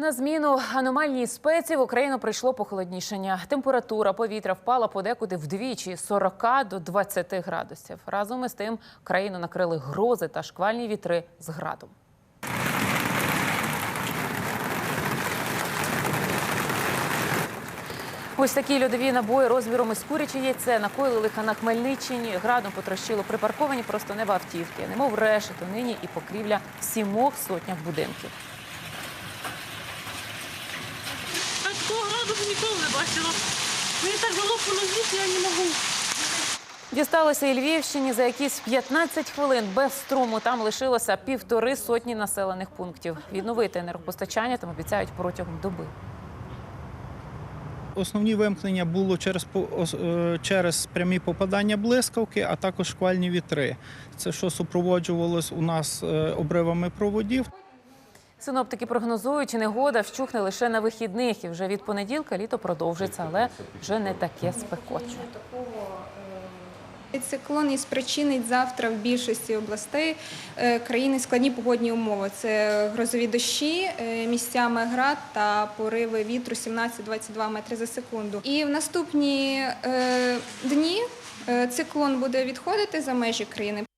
На зміну аномальній спеці в Україну прийшло похолоднішання. Температура повітря впала подекуди вдвічі 40 до 20 градусів. Разом із тим країну накрили грози та шквальні вітри з градом. Ось такі льодові набої розміром із куряче яйце накоїли лиха на Хмельниччині. Градом потрощило припарковані просто неба автівки. Немов решето нині і покрівля сімох сотнях будинків. Такого ніколи не бачила. Мені так було по нозі, я не можу. Дісталося і Львівщині за якісь 15 хвилин без струму. Там лишилося півтори сотні населених пунктів. Відновити енергопостачання там обіцяють протягом доби. Основні вимкнення було через е, через прямі попадання блискавки, а також шквальні вітри. Це що супроводжувалось у нас е, обривами проводів. Синоптики прогнозують, негода вщухне лише на вихідних. І вже від понеділка літо продовжиться, але вже не таке спекотне. Циклон і спричинить завтра в більшості областей е, країни складні погодні умови. Це грозові дощі, е, місцями град та пориви вітру 17-22 метри за секунду. І в наступні е, дні циклон буде відходити за межі країни.